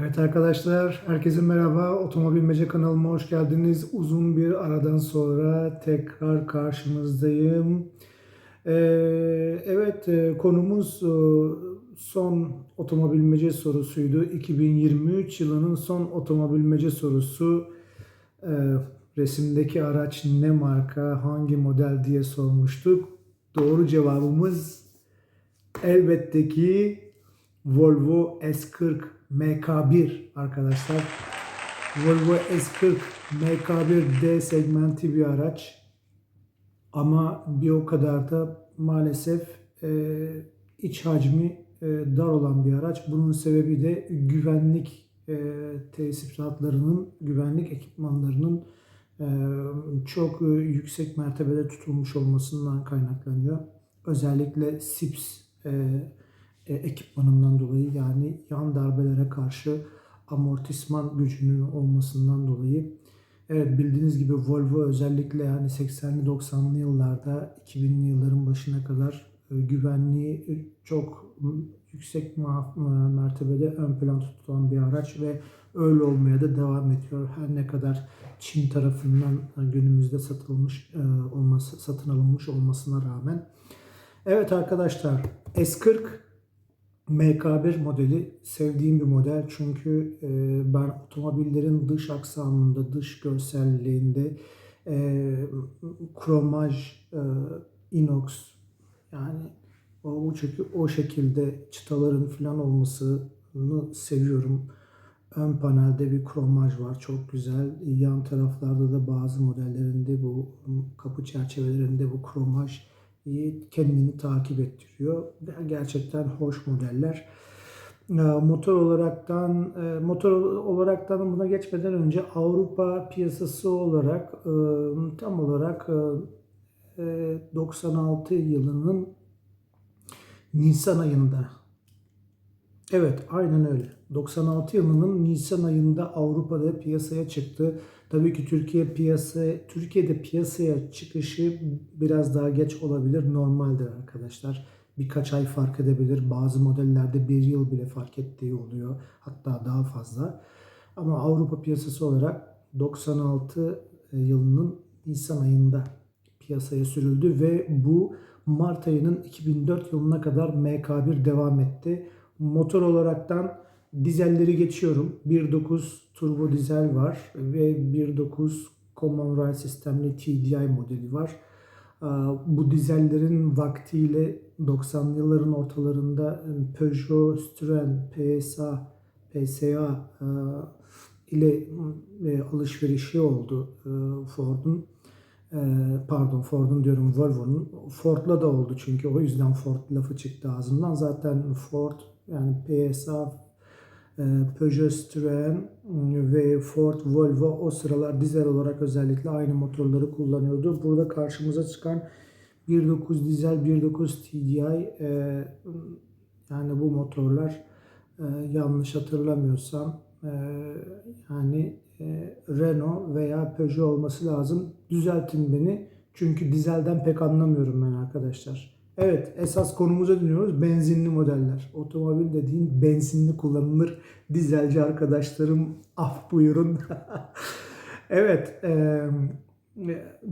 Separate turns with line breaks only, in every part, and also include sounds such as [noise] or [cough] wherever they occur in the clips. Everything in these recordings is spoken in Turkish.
Evet arkadaşlar, herkese merhaba. Otomobilmece kanalıma hoş geldiniz. Uzun bir aradan sonra tekrar karşınızdayım. Ee, evet, e, konumuz e, son otomobilmece sorusuydu. 2023 yılının son otomobilmece sorusu. Ee, resimdeki araç ne marka, hangi model diye sormuştuk. Doğru cevabımız elbette ki Volvo S40 MK1 arkadaşlar. Volvo S40 MK1 D segmenti bir araç. Ama bir o kadar da maalesef e, iç hacmi e, dar olan bir araç. Bunun sebebi de güvenlik e, tesisatlarının, güvenlik ekipmanlarının e, çok e, yüksek mertebede tutulmuş olmasından kaynaklanıyor. Özellikle SIPS e, e, ekipmanından dolayı yani yan darbelere karşı amortisman gücünün olmasından dolayı evet bildiğiniz gibi Volvo özellikle yani 80'li 90'lı yıllarda 2000'li yılların başına kadar e, güvenliği çok yüksek mertebede ön plan tutulan bir araç ve öyle olmaya da devam ediyor. Her ne kadar Çin tarafından e, günümüzde satılmış e, olması, satın alınmış olmasına rağmen. Evet arkadaşlar S40 MK1 modeli sevdiğim bir model çünkü e, ben otomobillerin dış aksamında, dış görselliğinde e, kromaj, e, inox yani o, o, çünkü o şekilde çıtaların falan olmasını seviyorum. Ön panelde bir kromaj var çok güzel. Yan taraflarda da bazı modellerinde bu kapı çerçevelerinde bu kromaj kendini takip ettiriyor. Gerçekten hoş modeller. Motor olaraktan motor olaraktan buna geçmeden önce Avrupa piyasası olarak tam olarak 96 yılının Nisan ayında Evet, aynen öyle. 96 yılının Nisan ayında Avrupa'da piyasaya çıktı. Tabii ki Türkiye piyasa Türkiye'de piyasaya çıkışı biraz daha geç olabilir. Normaldir arkadaşlar. Birkaç ay fark edebilir. Bazı modellerde bir yıl bile fark ettiği oluyor. Hatta daha fazla. Ama Avrupa piyasası olarak 96 yılının Nisan ayında piyasaya sürüldü ve bu Mart ayının 2004 yılına kadar MK1 devam etti. Motor olaraktan dizelleri geçiyorum. 1.9 turbo dizel var ve 1.9 Common Rail sistemli TDI modeli var. Bu dizellerin vaktiyle 90'lı yılların ortalarında Peugeot, Citroen, PSA, PSA ile alışverişi oldu Ford'un. Pardon Ford'un diyorum Volvo'nun. Ford'la da oldu çünkü o yüzden Ford lafı çıktı ağzımdan. Zaten Ford yani PSA, e, Peugeot, Citroen ve Ford, Volvo o sıralar dizel olarak özellikle aynı motorları kullanıyordu. Burada karşımıza çıkan 1.9 dizel, 1.9 TDI e, yani bu motorlar e, yanlış hatırlamıyorsam yani Renault veya Peugeot olması lazım. Düzeltin beni. Çünkü dizelden pek anlamıyorum ben arkadaşlar. Evet esas konumuza dönüyoruz. Benzinli modeller. Otomobil dediğin benzinli kullanılır. Dizelci arkadaşlarım af buyurun. [laughs] evet e,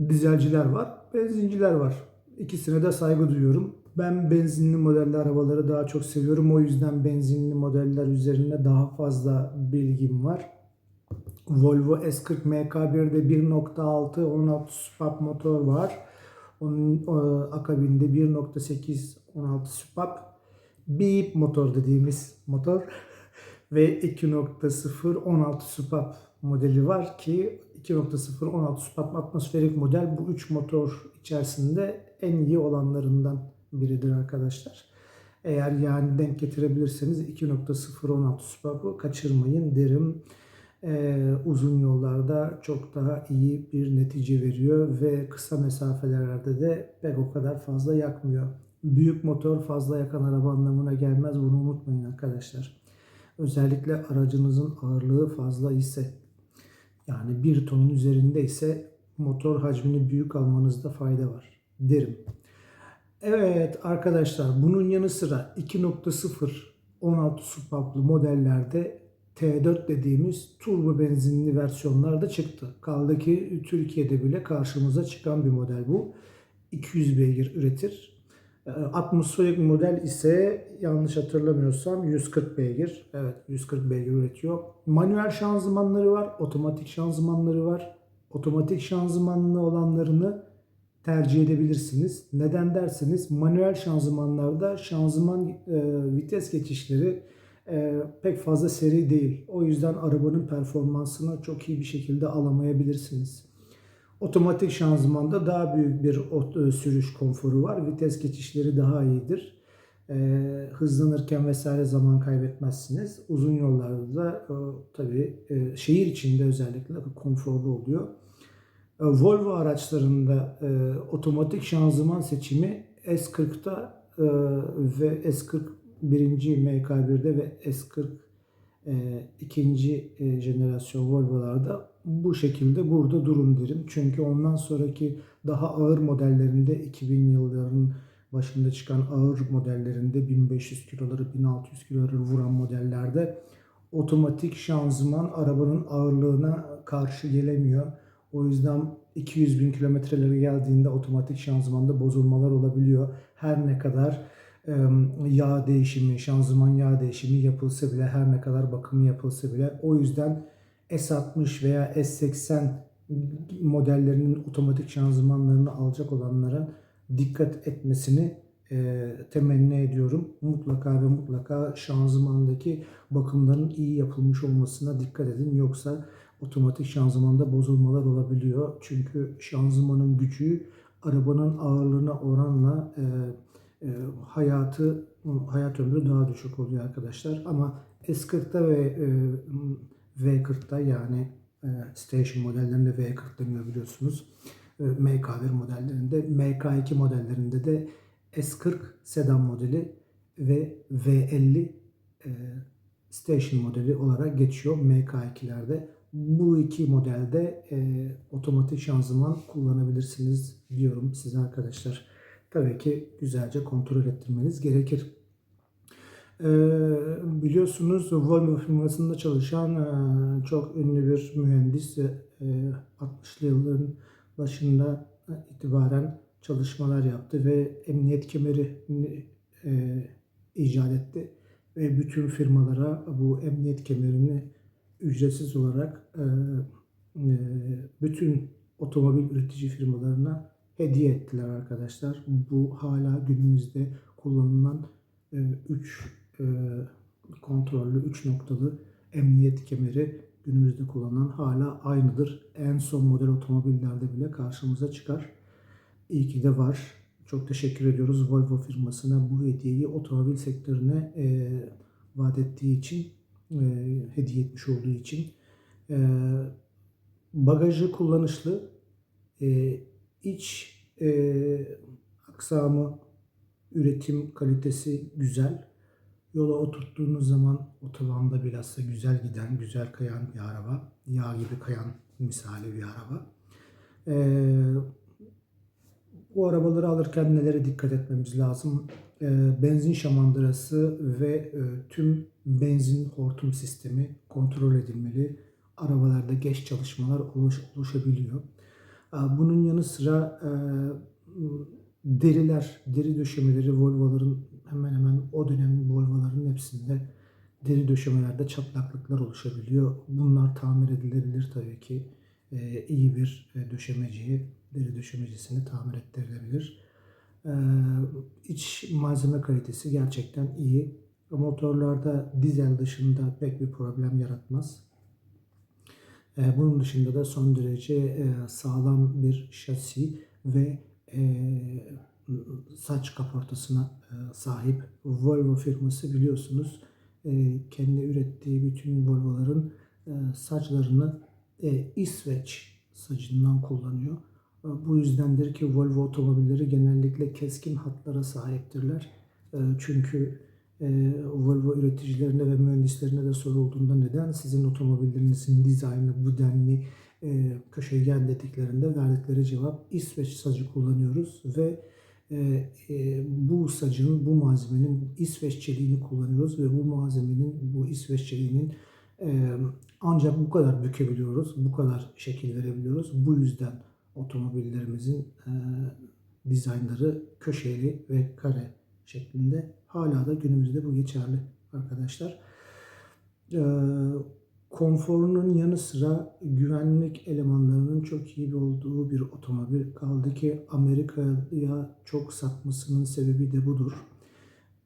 dizelciler var. Benzinciler var. İkisine de saygı duyuyorum. Ben benzinli modelli arabaları daha çok seviyorum. O yüzden benzinli modeller üzerinde daha fazla bilgim var. Volvo S40 MK1'de 1.6 16 swap motor var. Onun akabinde 1.8 16 swap beep motor dediğimiz motor [laughs] ve 2.0 16 swap modeli var ki 2.0 16 swap atmosferik model bu üç motor içerisinde en iyi olanlarından biridir arkadaşlar. Eğer yani denk getirebilirseniz 2.0 16 swap'ı kaçırmayın derim e, uzun yollarda çok daha iyi bir netice veriyor ve kısa mesafelerde de pek o kadar fazla yakmıyor. Büyük motor fazla yakan araba anlamına gelmez bunu unutmayın arkadaşlar. Özellikle aracınızın ağırlığı fazla ise yani bir tonun üzerinde ise motor hacmini büyük almanızda fayda var derim. Evet arkadaşlar bunun yanı sıra 2.0 16 supaplı modellerde T4 dediğimiz turbo benzinli versiyonlar da çıktı. Kaldı ki Türkiye'de bile karşımıza çıkan bir model bu. 200 beygir üretir. Ee, Atmosferik model ise yanlış hatırlamıyorsam 140 beygir. Evet 140 beygir üretiyor. Manuel şanzımanları var, otomatik şanzımanları var. Otomatik şanzımanlı olanlarını tercih edebilirsiniz. Neden derseniz manuel şanzımanlarda şanzıman e, vites geçişleri pek fazla seri değil. O yüzden arabanın performansını çok iyi bir şekilde alamayabilirsiniz. Otomatik şanzımanda daha büyük bir e, sürüş konforu var. Vites geçişleri daha iyidir. E, hızlanırken vesaire zaman kaybetmezsiniz. Uzun yollarda da e, tabii e, şehir içinde özellikle konforlu oluyor. E, Volvo araçlarında e, otomatik şanzıman seçimi S40'da e, ve S40 birinci MK1'de ve S40 e, ikinci e, jenerasyon Volvo'larda bu şekilde burada durun derim. Çünkü ondan sonraki daha ağır modellerinde 2000 yılların başında çıkan ağır modellerinde 1500 kiloları 1600 kiloları vuran modellerde otomatik şanzıman arabanın ağırlığına karşı gelemiyor. O yüzden 200 bin kilometrelere geldiğinde otomatik şanzımanda bozulmalar olabiliyor. Her ne kadar yağ değişimi, şanzıman yağ değişimi yapılsa bile, her ne kadar bakımı yapılsa bile o yüzden S60 veya S80 modellerinin otomatik şanzımanlarını alacak olanlara dikkat etmesini e, temenni ediyorum. Mutlaka ve mutlaka şanzımandaki bakımların iyi yapılmış olmasına dikkat edin. Yoksa otomatik şanzımanda bozulmalar olabiliyor. Çünkü şanzımanın gücü arabanın ağırlığına oranla e, hayatı hayat ömrü daha düşük oluyor arkadaşlar. Ama S40'da ve e, V40'da yani e, station modellerinde V40 deniyor biliyorsunuz. E, MK1 modellerinde, MK2 modellerinde de S40 sedan modeli ve V50 e, station modeli olarak geçiyor MK2'lerde. Bu iki modelde e, otomatik şanzıman kullanabilirsiniz diyorum size arkadaşlar. Tabii ki güzelce kontrol ettirmeniz gerekir. E, biliyorsunuz Volvo firmasında çalışan e, çok ünlü bir mühendis e, 60'lı yılların başında itibaren çalışmalar yaptı ve emniyet kemerini e, icat etti ve bütün firmalara bu emniyet kemerini ücretsiz olarak e, e, bütün otomobil üretici firmalarına hediye ettiler arkadaşlar. Bu hala günümüzde kullanılan 3 kontrollü 3 noktalı emniyet kemeri günümüzde kullanılan hala aynıdır. En son model otomobillerde bile karşımıza çıkar. İyi ki de var. Çok teşekkür ediyoruz Volvo firmasına bu hediyeyi otomobil sektörüne e, vaat ettiği için, e, hediye etmiş olduğu için. E, bagajı kullanışlı, e, iç e, aksamı, üretim kalitesi güzel. Yola oturttuğunuz zaman otobanda bilhassa güzel giden, güzel kayan bir araba. Yağ gibi kayan misali bir araba. Ee, bu arabaları alırken nelere dikkat etmemiz lazım? Ee, benzin şamandırası ve e, tüm benzin hortum sistemi kontrol edilmeli. Arabalarda geç çalışmalar oluş, oluşabiliyor. Ee, bunun yanı sıra e, deriler, deri döşemeleri Volvo'ların hemen hemen o dönemin Volvo'ların hepsinde deri döşemelerde çatlaklıklar oluşabiliyor. Bunlar tamir edilebilir tabii ki. Ee, iyi bir e, döşemeciye, deri döşemecisini tamir ettirilebilir. Ee, iç malzeme kalitesi gerçekten iyi. Motorlarda dizel dışında pek bir problem yaratmaz. Ee, bunun dışında da son derece e, sağlam bir şasi ve e, saç kaportasına e, sahip Volvo firması biliyorsunuz kendi ürettiği bütün Volvo'ların saçlarını İsveç sacından kullanıyor. Bu yüzdendir ki Volvo otomobilleri genellikle keskin hatlara sahiptirler. Çünkü Volvo üreticilerine ve mühendislerine de sorulduğunda neden sizin otomobillerinizin dizaynı bu denli köşegen dediklerinde verdikleri cevap İsveç sacı kullanıyoruz ve e, e, bu sacın, bu malzemenin İsveç çeliğini kullanıyoruz ve bu malzemenin, bu İsveç çeliğinin Ee, ancak bu kadar bükebiliyoruz, bu kadar şekil verebiliyoruz. Bu yüzden otomobillerimizin e, dizaynları köşeli ve kare şeklinde. Hala da günümüzde bu geçerli arkadaşlar. Ee, konforunun yanı sıra güvenlik elemanlarının çok iyi olduğu bir otomobil. Kaldı ki Amerika'ya çok satmasının sebebi de budur.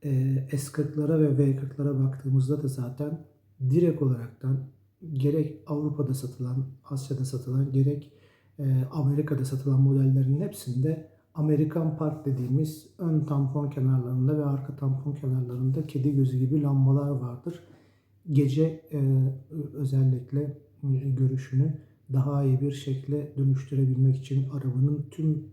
Ee, S40'lara ve V40'lara baktığımızda da zaten direkt olaraktan gerek Avrupa'da satılan, Asya'da satılan, gerek e, Amerika'da satılan modellerin hepsinde Amerikan Park dediğimiz ön tampon kenarlarında ve arka tampon kenarlarında kedi gözü gibi lambalar vardır. Gece e, özellikle e, görüşünü daha iyi bir şekle dönüştürebilmek için arabanın tüm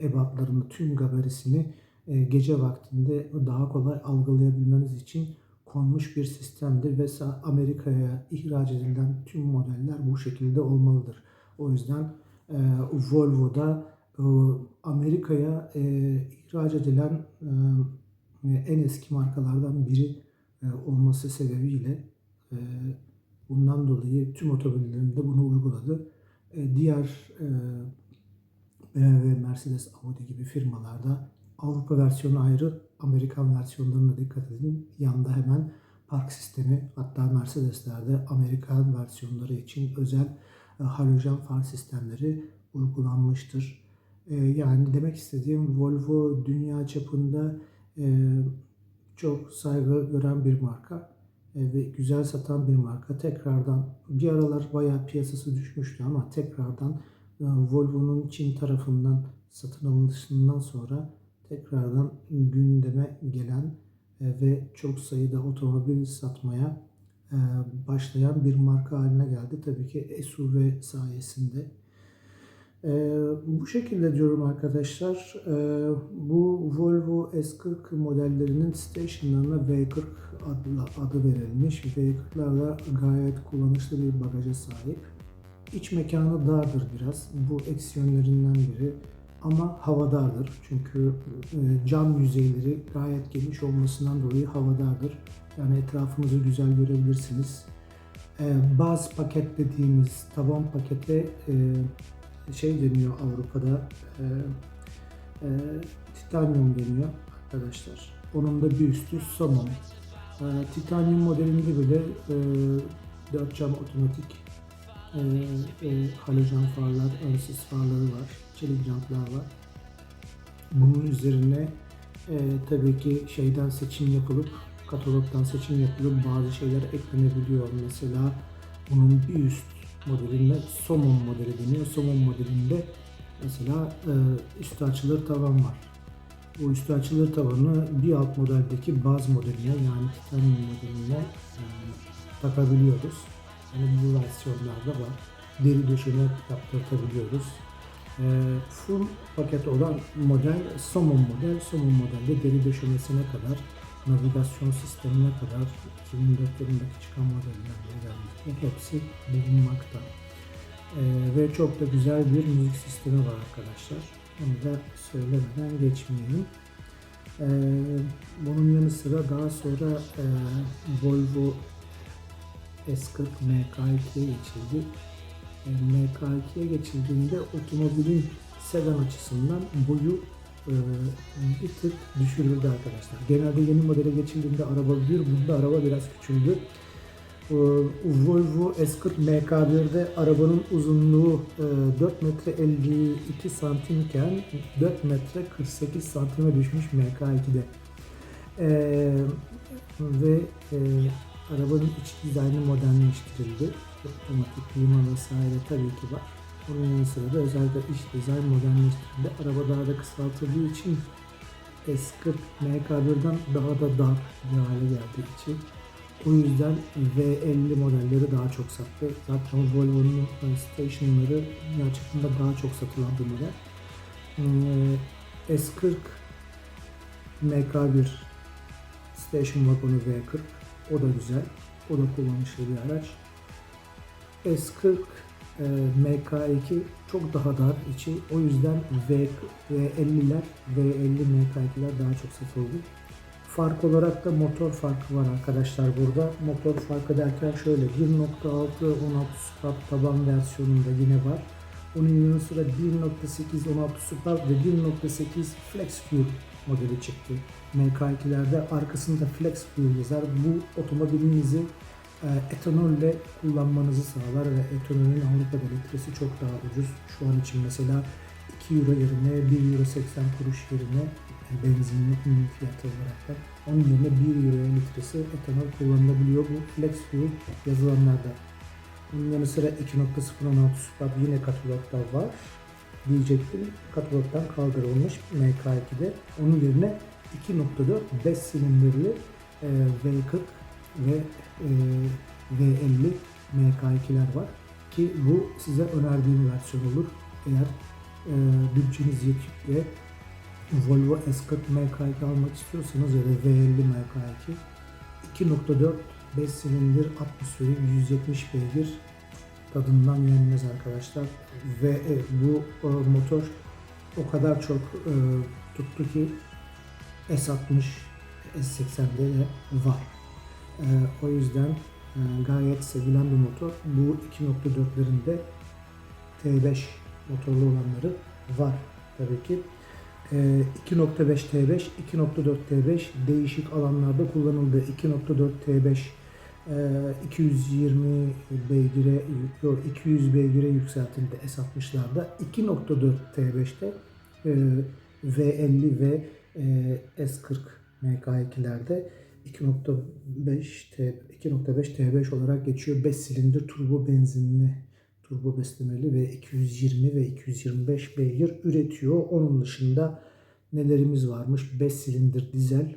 ebatlarını, tüm gabarisini e, gece vaktinde daha kolay algılayabilmeniz için konmuş bir sistemdir ve Amerika'ya ihraç edilen tüm modeller bu şekilde olmalıdır. O yüzden e, Volvo'da Amerika'ya e, ihraç edilen e, en eski markalardan biri e, olması sebebiyle e, bundan dolayı tüm otomobillerinde bunu uyguladı. E, diğer e, BMW, Mercedes, Audi gibi firmalarda Avrupa versiyonu ayrı, Amerikan versiyonlarına dikkat edin. Yanında hemen park sistemi hatta Mercedes'lerde Amerikan versiyonları için özel e, halojen far sistemleri uygulanmıştır. E, yani demek istediğim Volvo dünya çapında e, çok saygı gören bir marka e, ve güzel satan bir marka. Tekrardan bir aralar bayağı piyasası düşmüştü ama tekrardan e, Volvo'nun Çin tarafından satın alınışından sonra tekrardan gündeme gelen ve çok sayıda otomobil satmaya başlayan bir marka haline geldi. Tabii ki SUV sayesinde. Bu şekilde diyorum arkadaşlar. E, bu Volvo S40 modellerinin stationlarına V40 adlı, adı verilmiş. V40'lar da gayet kullanışlı bir bagaja sahip. İç mekanı dardır biraz. Bu eksi yönlerinden biri. Ama havadardır. Çünkü e, cam yüzeyleri gayet geniş olmasından dolayı havadardır. Yani etrafınızı güzel görebilirsiniz. E, baz paket dediğimiz taban pakete e, şey deniyor Avrupa'da e, e, titanyum deniyor arkadaşlar. Onun da bir üstü somon. E, titanyum modelinde bile e, 4 cam otomatik e, e, halojen farlar, ön sis farları var, çelik jantlar var. Bunun üzerine e, tabii ki şeyden seçim yapılıp, katalogdan seçim yapılıp bazı şeyler eklenebiliyor. Mesela bunun bir üst modeline Somon modeli deniyor. Somon modelinde mesela e, üstü açılır tavan var. Bu üstü açılır tavanı bir alt modeldeki baz modeline yani titanium modeline e, takabiliyoruz. Yani bu versiyonlarda var. Deri döşeme yaptırtabiliyoruz. E, full paket olan model Somon model. Somon modelde deri döşemesine kadar navigasyon sistemine kadar 2004 yılındaki çıkan modellerde özellikle hepsi bulunmakta. E, ve çok da güzel bir müzik sistemi var arkadaşlar. Onu da söylemeden geçmeyelim. E, bunun yanı sıra daha sonra e, Volvo S40 MK2'ye geçildi. E, MK2'ye geçildiğinde otomobilin sedan açısından boyu bir tık düşürüldü arkadaşlar. Genelde yeni modele geçildiğinde araba büyür, bunda araba biraz küçüldü. E, Volvo S40 MK1'de arabanın uzunluğu e, 4 metre 52 santimken 4 metre 48 santime düşmüş MK2'de. E, ve e, arabanın iç dizaynı modernleştirildi. Otomatik klima vesaire tabii ki var. Onun yanı sıra da özellikle iç dizayn modernleştirildi. Araba daha da kısaltıldığı için S40 MK1'den daha da dar bir hale geldiği için o yüzden V50 modelleri daha çok sattı. Zaten Volvo'nun stationları gerçekten daha çok satılan bir model. Ee, S40 MK1 Station Wagon'u V40 o da güzel. O da kullanışlı bir araç. S40 e, MK2 çok daha dar içi. O yüzden V, V50'ler, V50 MK2'ler daha çok satıldı. Fark olarak da motor farkı var arkadaşlar burada. Motor farkı derken şöyle 1.6 16 Super taban versiyonunda yine var. Onun yanı sıra 1.8 16 Super ve 1.8 Flex Fuel modeli çıktı. MK2'lerde arkasında Flex Fuel yazar. Bu otomobilinizi e, etanolle kullanmanızı sağlar ve etanolün Avrupa'da litresi çok daha ucuz. Şu an için mesela 2 euro yerine 1 euro 80 kuruş yerine benzinli ünlü fiyatı olarak da onun yerine 1 euro litresi etanol kullanılabiliyor. Bu Flex Fuel yazılanlarda. Bunun yanı sıra 2.016 Super yine katalogda var diyecektim. Katalogdan kaldırılmış MK2'de. Onun yerine 2.4 5 silindirli e, V40 ve e, V50 MK2'ler var. Ki bu size önerdiğim versiyon olur. Eğer e, bütçeniz yetip de Volvo S40 MK2 almak istiyorsanız ya da V50 MK2 2.4 5 silindir atmosferi 170 beygir tadından yenmez arkadaşlar. Ve e, bu e, motor o kadar çok e, tuttu ki S60, S80'de de var. E, o yüzden e, gayet sevilen bir motor. Bu 2.4'lerinde T5 motorlu olanları var tabii ki. E, 2.5 T5, 2.4 T5 değişik alanlarda kullanıldı. 2.4 T5 e, 220 beygire yok 200 beygire yükseltildi S60'larda. 2.4 T5'te e, V50 ve e, S40 MK2'lerde 2.5 T 2.5 T5 olarak geçiyor. 5 silindir turbo benzinli turbo beslemeli ve 220 ve 225 beygir üretiyor. Onun dışında nelerimiz varmış? 5 silindir dizel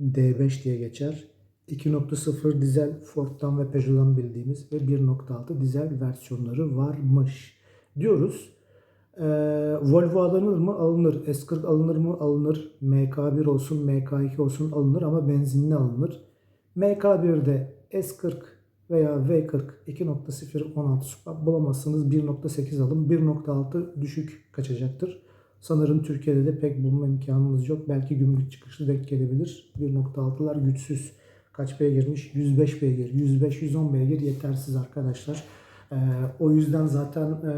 D5 diye geçer. 2.0 dizel Ford'dan ve Peugeot'dan bildiğimiz ve 1.6 dizel versiyonları varmış diyoruz. Ee, Volvo alınır mı? Alınır. S40 alınır mı? Alınır. MK1 olsun, MK2 olsun alınır ama benzinli alınır. MK1'de S40 veya V40 2.0 16 Super bulamazsanız 1.8 alın. 1.6 düşük kaçacaktır. Sanırım Türkiye'de de pek bulma imkanımız yok. Belki gümrük çıkışlı denk gelebilir. 1.6'lar güçsüz. Kaç beygirmiş? 105 beygir. 105-110 beygir yetersiz arkadaşlar. Ee, o yüzden zaten e,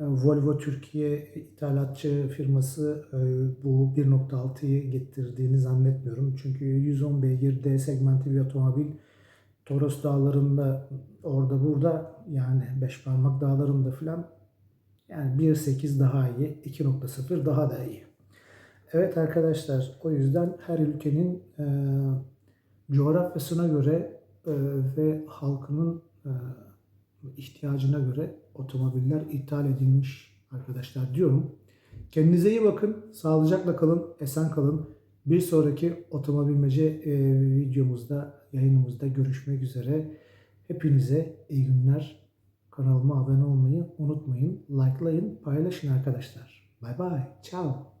Volvo Türkiye ithalatçı firması e, bu 1.6'yı getirdiğini zannetmiyorum. Çünkü 110 beygir D segmenti bir otomobil Toros dağlarında orada burada yani 5 parmak dağlarında filan yani 1.8 daha iyi, 2.0 daha da iyi. Evet arkadaşlar o yüzden her ülkenin e, coğrafyasına göre e, ve halkının e, ihtiyacına göre otomobiller ithal edilmiş arkadaşlar diyorum. Kendinize iyi bakın, sağlıcakla kalın, esen kalın. Bir sonraki otomobilmece e, videomuzda, yayınımızda görüşmek üzere. Hepinize iyi günler. Kanalıma abone olmayı unutmayın. Likelayın, paylaşın arkadaşlar. Bye bye. Ciao.